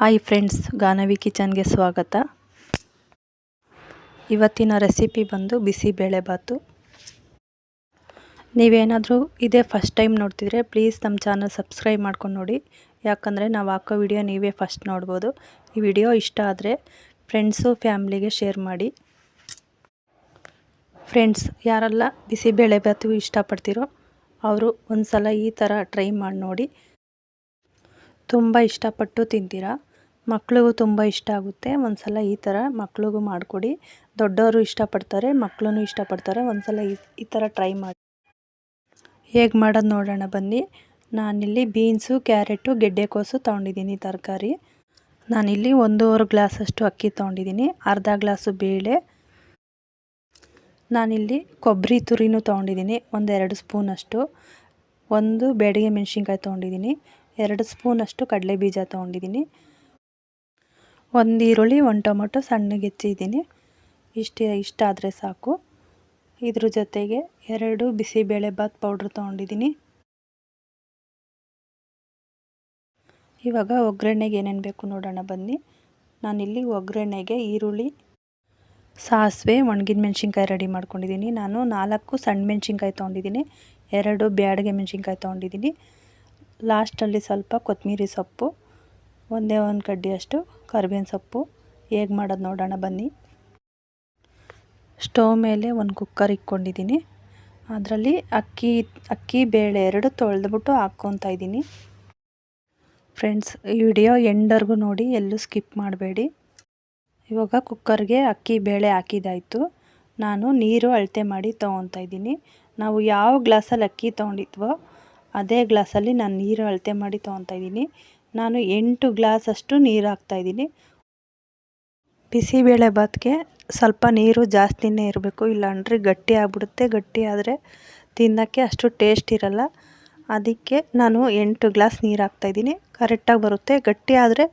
Hi friends Ganavi ಕಿಚನ್ಗೆ ಸ್ವಾಗತ. ಇವತ್ತಿನ recipe ಬಂದು ಬಿಸಿಬೇಳೆಬಾತು ನೀವೇನಾದರೂ ಇದೇ ಫಸ್ಟ್ ಟೈಮ್ ನೋಡ್ತಿದ್ರೆ ಪ್ಲೀಸ್ ನಮ್ಮ ಚಾನಲ್ ಸಬ್ಸ್ಕ್ರೈಬ್ ಮಾಡ್ಕೊಂಡು ನೋಡಿ. ಯಾಕಂದರೆ ನಾವು ಹಾಕೋ ವಿಡಿಯೋ ನೀವೇ ಫಸ್ಟ್ ನೋಡ್ಬೋದು. ಈ ವಿಡಿಯೋ ಇಷ್ಟ ಆದರೆ ಫ್ರೆಂಡ್ಸು ಫ್ಯಾಮ್ಲಿಗೆ ಶೇರ್ ಮಾಡಿ. ಫ್ರೆಂಡ್ಸ್ ಯಾರೆಲ್ಲ ಬಿಸಿಬೇಳೆಬಾತು ಇಷ್ಟಪಡ್ತೀರೋ ಅವರು ಒಂದು ಸಲ ಈ ಥರ ಟ್ರೈ ಮಾಡಿ ನೋಡಿ. ತುಂಬ ಇಷ್ಟಪಟ್ಟು ತಿಂತೀರಾ? ಮಕ್ಳಿಗೂ ತುಂಬ ಇಷ್ಟ ಆಗುತ್ತೆ. ಒಂದು ಸಲ ಈ ಥರ ಮಕ್ಳಿಗೂ ಮಾಡಿಕೊಡಿ. ದೊಡ್ಡವರು ಇಷ್ಟಪಡ್ತಾರೆ ಮಕ್ಕಳೂ ಇಷ್ಟಪಡ್ತಾರೆ. ಒಂದು ಸಲ ಈ ಈ ಥರ ಟ್ರೈ ಮಾಡಿ. ಹೇಗೆ ಮಾಡೋದು ನೋಡೋಣ ಬನ್ನಿ. ನಾನಿಲ್ಲಿ ಬೀನ್ಸು, ಕ್ಯಾರೆಟು ಗೆಡ್ಡೆಕೋಸು ತೊಗೊಂಡಿದ್ದೀನಿ ತರಕಾರಿ. ನಾನಿಲ್ಲಿ ಒಂದೂವರೆ ಗ್ಲಾಸಷ್ಟು ಅಕ್ಕಿ ತೊಗೊಂಡಿದ್ದೀನಿ. ಅರ್ಧ ಗ್ಲಾಸು ಬೇಳೆ. ನಾನಿಲ್ಲಿ ಕೊಬ್ಬರಿ ತುರಿನೂ ತೊಗೊಂಡಿದ್ದೀನಿ. ಒಂದೆರಡು ಸ್ಪೂನಷ್ಟು. ಒಂದು ಬೇಡಿಗೆ ಮೆಣಸಿನ್ಕಾಯಿ ತೊಗೊಂಡಿದ್ದೀನಿ. ಎರಡು ಸ್ಪೂನಷ್ಟು ಕಡಲೆ ಬೀಜ ತೊಗೊಂಡಿದ್ದೀನಿ. ಒಂದು ಈರುಳ್ಳಿ, ಒಂದು ಟೊಮೊಟೊ ಸಣ್ಣಗೆ ಹೆಚ್ಚಿದ್ದೀನಿ. ಇಷ್ಟು, ಇಷ್ಟ ಆದರೆ ಸಾಕು. ಇದ್ರ ಜೊತೆಗೆ ಎರಡು ಬಿಸಿಬೇಳೆಬಾತ್ ಪೌಡ್ರ್ ತೊಗೊಂಡಿದ್ದೀನಿ. ಇವಾಗ ಒಗ್ಗರಣೆಗೆ ಏನೇನು ಬೇಕು ನೋಡೋಣ ಬನ್ನಿ. ನಾನಿಲ್ಲಿ ಒಗ್ಗರಣೆಗೆ ಈರುಳ್ಳಿ, ಸಾಸಿವೆ, ಒಣಗಿದ ಮೆಣಸಿನ್ಕಾಯಿ ರೆಡಿ ಮಾಡ್ಕೊಂಡಿದ್ದೀನಿ. ನಾನು ನಾಲ್ಕು ಸಣ್ಣ ಮೆಣಸಿನ್ಕಾಯಿ ತೊಗೊಂಡಿದ್ದೀನಿ. ಎರಡು ಬ್ಯಾಡಗೆ ಮೆಣಸಿನ್ಕಾಯಿ ತೊಗೊಂಡಿದ್ದೀನಿ. ಲಾಸ್ಟಲ್ಲಿ ಸ್ವಲ್ಪ ಕೊತ್ತಂಬರಿ ಸೊಪ್ಪು. ಒಂದೇ ಒಂದು ಕಡ್ಡಿಯಷ್ಟು ಕರಿಬೇವಿನ ಸೊಪ್ಪು. ಹೇಗೆ ಮಾಡೋದು ನೋಡೋಣ ಬನ್ನಿ. ಸ್ಟವ್ ಮೇಲೆ ಒಂದು ಕುಕ್ಕರ್ ಇಟ್ಕೊಂಡಿದ್ದೀನಿ. ಅದರಲ್ಲಿ ಅಕ್ಕಿ ಅಕ್ಕಿ ಬೇಳೆ ಎರಡು ತೊಳೆದ್ಬಿಟ್ಟು ಹಾಕ್ಕೊತಾ ಇದ್ದೀನಿ. ಫ್ರೆಂಡ್ಸ್, ಈ ವಿಡಿಯೋ ಎಂಡರ್ಗೂ ನೋಡಿ, ಎಲ್ಲೂ ಸ್ಕಿಪ್ ಮಾಡಬೇಡಿ. ಇವಾಗ ಕುಕ್ಕರ್ಗೆ ಅಕ್ಕಿ, ಬೇಳೆ ಹಾಕಿದಾಯಿತು ನಾನು ನೀರು ಅಳತೆ ಮಾಡಿ ತೊಗೊತಾ ಇದ್ದೀನಿ. ನಾವು ಯಾವ ಗ್ಲಾಸಲ್ಲಿ ಅಕ್ಕಿ ತೊಗೊಂಡಿದ್ವೋ, ಅದೇ ಗ್ಲಾಸಲ್ಲಿ ನಾನು ನೀರು ಅಳತೆ ಮಾಡಿ ತೊಗೊತಾ ಇದ್ದೀನಿ. ನಾನು ಎಂಟು ಗ್ಲಾಸಷ್ಟು ನೀರು ಹಾಕ್ತಾಯಿದ್ದೀನಿ ಬಿಸಿಬೇಳೆ ಭಾತ್ಗೆ ಸ್ವಲ್ಪ ನೀರು ಜಾಸ್ತಿನೇ ಇರಬೇಕು. ಇಲ್ಲಾಂದರೆ ಗಟ್ಟಿ ಆಗ್ಬಿಡುತ್ತೆ. ಗಟ್ಟಿ ಆದರೆ ತಿನ್ನೋಕ್ಕೆ ಅಷ್ಟು ಟೇಸ್ಟ್ ಇರಲ್ಲ. ಅದಕ್ಕೆ ನಾನು ಎಂಟು ಗ್ಲಾಸ್ ನೀರು ಹಾಕ್ತಾಯಿದ್ದೀನಿ ಕರೆಕ್ಟಾಗಿ ಬರುತ್ತೆ. ಗಟ್ಟಿ ಆದರೆ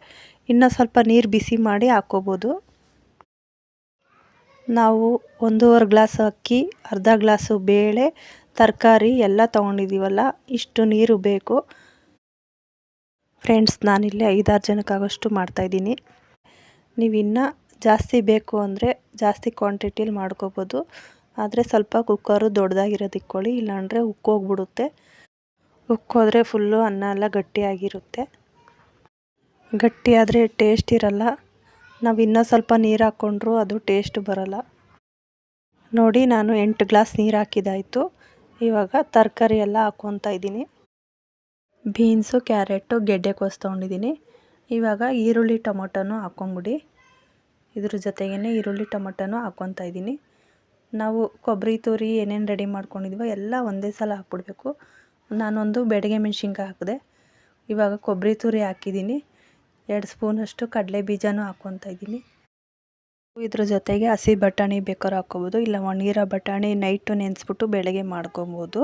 ಇನ್ನೂ ಸ್ವಲ್ಪ ನೀರು ಬಿಸಿ ಮಾಡಿ ಹಾಕ್ಕೋಬೋದು. ನಾವು ಒಂದೂವರೆ ಗ್ಲಾಸ್ ಅಕ್ಕಿ, ಅರ್ಧ ಗ್ಲಾಸು ಬೇಳೆ, ತರಕಾರಿ ಎಲ್ಲ ತೊಗೊಂಡಿದ್ದೀವಲ್ಲ, ಇಷ್ಟು ನೀರು ಬೇಕು. ಫ್ರೆಂಡ್ಸ್ ನಾನಿಲ್ಲಿ ಐದಾರು ಜನಕ್ಕಾಗೋಷ್ಟು ಮಾಡ್ತಾಯಿದ್ದೀನಿ ನೀವು ಇನ್ನೂ ಜಾಸ್ತಿ ಬೇಕು ಅಂದರೆ ಜಾಸ್ತಿ ಕ್ವಾಂಟಿಟಿಲಿ ಮಾಡ್ಕೋಬೋದು. ಆದರೆ ಸ್ವಲ್ಪ ಕುಕ್ಕರು ದೊಡ್ಡದಾಗಿರೋದು ಇಕ್ಕೊಳ್ಳಿ ಇಲ್ಲಾಂದರೆ ಉಕ್ಕೋಗ್ಬಿಡುತ್ತೆ ಉಕ್ಕೋದ್ರೆ ಫುಲ್ಲು ಅನ್ನ ಎಲ್ಲ ಗಟ್ಟಿಯಾಗಿರುತ್ತೆ. ಗಟ್ಟಿಯಾದರೆ ಟೇಸ್ಟ್ ಇರಲ್ಲ. ನಾವು ಇನ್ನೂ ಸ್ವಲ್ಪ ನೀರು ಹಾಕ್ಕೊಂಡ್ರು ಅದು ಟೇಸ್ಟ್ ಬರಲ್ಲ. ನೋಡಿ, ನಾನು ಎಂಟು ಗ್ಲಾಸ್ ನೀರು ಹಾಕಿದಾಯಿತು. ಇವಾಗ ತರಕಾರಿ ಎಲ್ಲ ಹಾಕ್ಕೊತಾ ಇದ್ದೀನಿ. ಬೀನ್ಸು, ಕ್ಯಾರೆಟು ಗೆಡ್ಡೆಕೋಸು ತೊಗೊಂಡಿದ್ದೀನಿ. ಇವಾಗ ಈರುಳ್ಳಿ ಟೊಮೊಟೊನೂ ಹಾಕ್ಕೊಂಬಿಡಿ. ಇದ್ರ ಜೊತೆಗೇ ಈರುಳ್ಳಿ ಟೊಮೊಟೊನೂ ಹಾಕ್ಕೊತಾ ಇದ್ದೀನಿ. ನಾವು ಕೊಬ್ಬರಿ, ತುರಿ ಏನೇನು ರೆಡಿ ಮಾಡ್ಕೊಂಡಿದ್ವೋ ಎಲ್ಲ ಒಂದೇ ಸಲ ಹಾಕ್ಬಿಡ್ಬೇಕು. ನಾನೊಂದು ಬೆಡಗೆ ಮೆಣಸಿನ್ಕಾಯಿ ಹಾಕಿದೆ. ಇವಾಗ ಕೊಬ್ಬರಿ, ತುರಿ ಹಾಕಿದ್ದೀನಿ. ಎರಡು ಸ್ಪೂನಷ್ಟು ಕಡಲೆ ಬೀಜನೂ ಹಾಕ್ಕೊತಾ ಇದ್ದೀನಿ. ಇದ್ರ ಜೊತೆಗೆ ಹಸಿ ಬಟಾಣಿ ಬೇಕಾದ್ರೂ ಹಾಕ್ಕೊಬೋದು ಇಲ್ಲ ಒಣಗಿರೋ ಬಟಾಣಿ ನೈಟು ನೆನೆಸ್ಬಿಟ್ಟು ಬೆಳಗ್ಗೆ ಮಾಡ್ಕೊಬೋದು.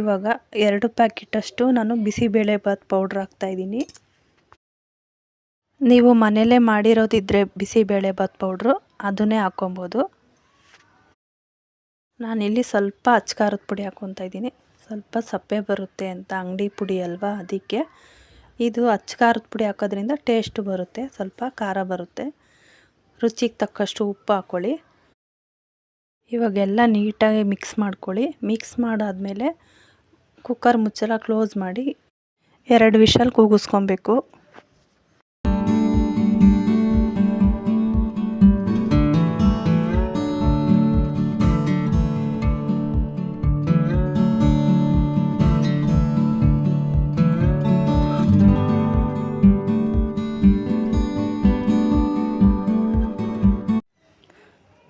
ಇವಾಗ ಎರಡು ಪ್ಯಾಕೆಟಷ್ಟು ನಾನು ಬಿಸಿಬೇಳೆಭಾತ್ ಪೌಡ್ರ್ ಹಾಕ್ತಾಯಿದ್ದೀನಿ ನೀವು ಮನೆಯಲ್ಲೇ ಮಾಡಿರೋದಿದ್ದರೆ ಬಿಸಿಬೇಳೆಭಾತ್ ಪೌಡ್ರು ಅದನ್ನೇ ಹಾಕ್ಕೊಬೋದು. ನಾನಿಲ್ಲಿ ಸ್ವಲ್ಪ ಅಚ್ಕಾರದ ಪುಡಿ ಹಾಕ್ಕೊತಾ ಇದ್ದೀನಿ. ಸ್ವಲ್ಪ ಸಪ್ಪೆ ಬರುತ್ತೆ ಅಂತ, ಅಂಗಡಿ ಪುಡಿ ಅಲ್ವಾ ಅದಕ್ಕೆ. ಇದು ಅಚ್ಕಾರದ ಪುಡಿ ಹಾಕೋದ್ರಿಂದ ಟೇಸ್ಟ್ ಬರುತ್ತೆ, ಸ್ವಲ್ಪ ಖಾರ ಬರುತ್ತೆ. ರುಚಿಗೆ ತಕ್ಕಷ್ಟು ಉಪ್ಪು ಹಾಕ್ಕೊಳ್ಳಿ ಇವಾಗೆಲ್ಲ ನೀಟಾಗಿ ಮಿಕ್ಸ್ ಮಾಡ್ಕೊಳ್ಳಿ. ಮಿಕ್ಸ್ ಮಾಡಾದಮೇಲೆ ಕುಕ್ಕರ್ ಮುಚ್ಚಲ ಕ್ಲೋಸ್ ಮಾಡಿ ಎರಡು ವಿಷಲ್ ಕೂಗಿಸ್ಕೊಬೇಕು.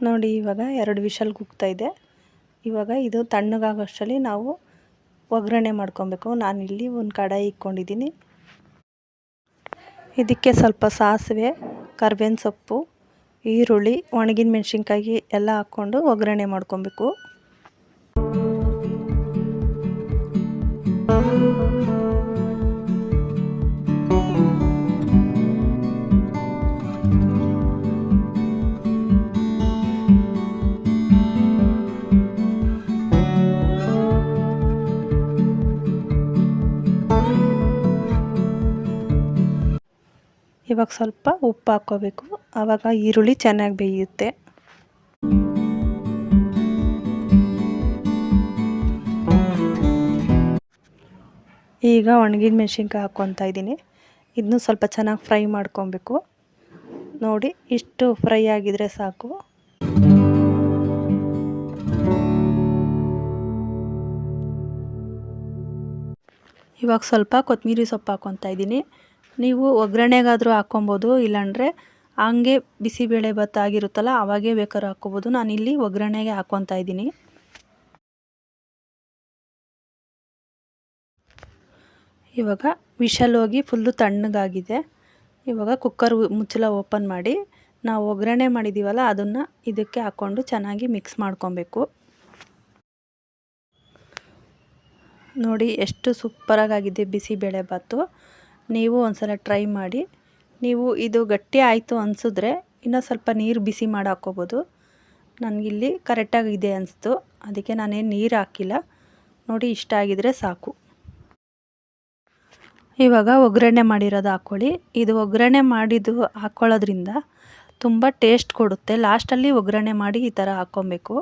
ನೋಡಿ, ಇವಾಗ ಎರಡು ವಿಷಲ್ ಕೂಗ್ತಾ ಇದೆ. ಇವಾಗ ಇದು ತಣ್ಣಗಾಗೋಷ್ಟರಲ್ಲಿ ನಾವು ಒಗ್ಗರಣೆ ಮಾಡ್ಕೊಬೇಕು. ನಾನಿಲ್ಲಿ ಒಂದು ಕಡಾಯಿ ಇಕ್ಕೊಂಡಿದ್ದೀನಿ ಇದಕ್ಕೆ ಸ್ವಲ್ಪ ಸಾಸಿವೆ, ಕರ್ಬೇವಿನ ಸೊಪ್ಪು, ಈರುಳ್ಳಿ, ಒಣಗಿನ ಮೆಣಸಿನ್ಕಾಯಿ ಎಲ್ಲ ಹಾಕ್ಕೊಂಡು ಒಗ್ಗರಣೆ ಮಾಡ್ಕೊಬೇಕು. ಇವಾಗ ಸ್ವಲ್ಪ ಉಪ್ಪು ಹಾಕ್ಕೋಬೇಕು. ಆವಾಗ ಈರುಳ್ಳಿ ಚೆನ್ನಾಗಿ ಬೇಯುತ್ತೆ. ಈಗ ಒಣಗಿದ ಮೆಣಸಿನ್ಕಾಯಿ ಹಾಕ್ಕೊತಾ ಇದ್ದೀನಿ. ಇದನ್ನು ಸ್ವಲ್ಪ ಚೆನ್ನಾಗಿ ಫ್ರೈ ಮಾಡ್ಕೊಬೇಕು. ನೋಡಿ, ಇಷ್ಟು ಫ್ರೈ ಆಗಿದರೆ ಸಾಕು. ಇವಾಗ ಸ್ವಲ್ಪ ಕೊತ್ತಂಬರಿ ಸೊಪ್ಪು ಹಾಕ್ಕೊತಾ ಇದ್ದೀನಿ. ನೀವು ಒಗ್ಗರಣೆಗಾದರೂ ಹಾಕ್ಕೊಬೋದು, ಇಲ್ಲಾಂದರೆ ಹಂಗೆ ಬಿಸಿಬೇಳೆ ಭತ್ತ ಆಗಿರುತ್ತಲ್ಲ, ಅವಾಗೇ ಬೇಕಾದ್ರೂ ಹಾಕ್ಕೊಬೋದು. ನಾನಿಲ್ಲಿ ಒಗ್ಗರಣೆಗೆ ಹಾಕ್ಕೊತಾ ಇದ್ದೀನಿ. ಇವಾಗ ವಿಷಲ್ ಹೋಗಿ ಫುಲ್ಲು ತಣ್ಣಗಾಗಿದೆ. ಇವಾಗ ಕುಕ್ಕರ್ ಮುಚ್ಚಳ ಓಪನ್ ಮಾಡಿ, ನಾವು ಒಗ್ಗರಣೆ ಮಾಡಿದ್ದೀವಲ್ಲ ಅದನ್ನು ಇದಕ್ಕೆ ಹಾಕ್ಕೊಂಡು ಚೆನ್ನಾಗಿ ಮಿಕ್ಸ್ ಮಾಡ್ಕೊಬೇಕು. ನೋಡಿ, ಎಷ್ಟು ಸೂಪರಾಗಿದೆ ಬಿಸಿಬೇಳೆ ಬಾತು ನೀವು ಒಂದ್ಸಲ ಟ್ರೈ ಮಾಡಿ. ನೀವು ಇದು ಗಟ್ಟಿ ಆಯಿತು ಅನಿಸಿದ್ರೆ ಇನ್ನೂ ಸ್ವಲ್ಪ ನೀರು ಬಿಸಿ ಮಾಡಿ ಹಾಕ್ಕೋಬೋದು ನನಗಿಲ್ಲಿ ಕರೆಕ್ಟಾಗಿದೆ ಅನಿಸ್ತು. ಅದಕ್ಕೆ ನಾನೇನು ನೀರು ಹಾಕಿಲ್ಲ. ನೋಡಿ ಇಷ್ಟ ಆಗಿದರೆ ಸಾಕು. ಇವಾಗ ಒಗ್ಗರಣೆ ಮಾಡಿರೋದು ಹಾಕ್ಕೊಳ್ಳಿ. ಇದು ಒಗ್ಗರಣೆ ಮಾಡಿದ್ದು ಹಾಕ್ಕೊಳ್ಳೋದ್ರಿಂದ ತುಂಬ ಟೇಸ್ಟ್ ಕೊಡುತ್ತೆ. ಲಾಸ್ಟಲ್ಲಿ ಒಗ್ಗರಣೆ ಮಾಡಿ ಈ ಥರ ಹಾಕ್ಕೊಬೇಕು.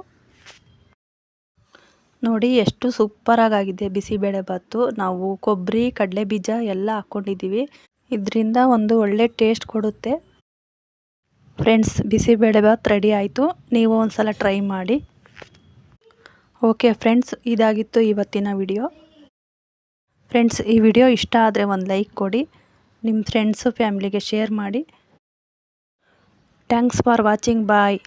ನೋಡಿ ಎಷ್ಟು ಸೂಪರಾಗಿದೆ ಬಿಸಿಬೇಳೆ ಬಾತು ನಾವು ಕೊಬ್ಬರಿ, ಕಡಲೆ ಬೀಜ ಎಲ್ಲ ಹಾಕ್ಕೊಂಡಿದ್ದೀವಿ. ಇದರಿಂದ ಒಂದು ಒಳ್ಳೆ ಟೇಸ್ಟ್ ಕೊಡುತ್ತೆ. ಫ್ರೆಂಡ್ಸ್ ಬಿಸಿಬೇಳೆ ಬಾತ್ ರೆಡಿ ಆಯಿತು. ನೀವು ಒಂದು ಸಲ ಟ್ರೈ ಮಾಡಿ. ಓಕೆ ಫ್ರೆಂಡ್ಸ್, ಇದಾಗಿತ್ತು ಇವತ್ತಿನ ವಿಡಿಯೋ. ಫ್ರೆಂಡ್ಸ್, ಈ ವಿಡಿಯೋ ಇಷ್ಟ ಆದರೆ ಒಂದು ಲೈಕ್ ಕೊಡಿ. ನಿಮ್ಮ ಫ್ರೆಂಡ್ಸು, ಫ್ಯಾಮಿಲಿಗೆ ಶೇರ್ ಮಾಡಿ. Thanks for watching. ಬಾಯ್.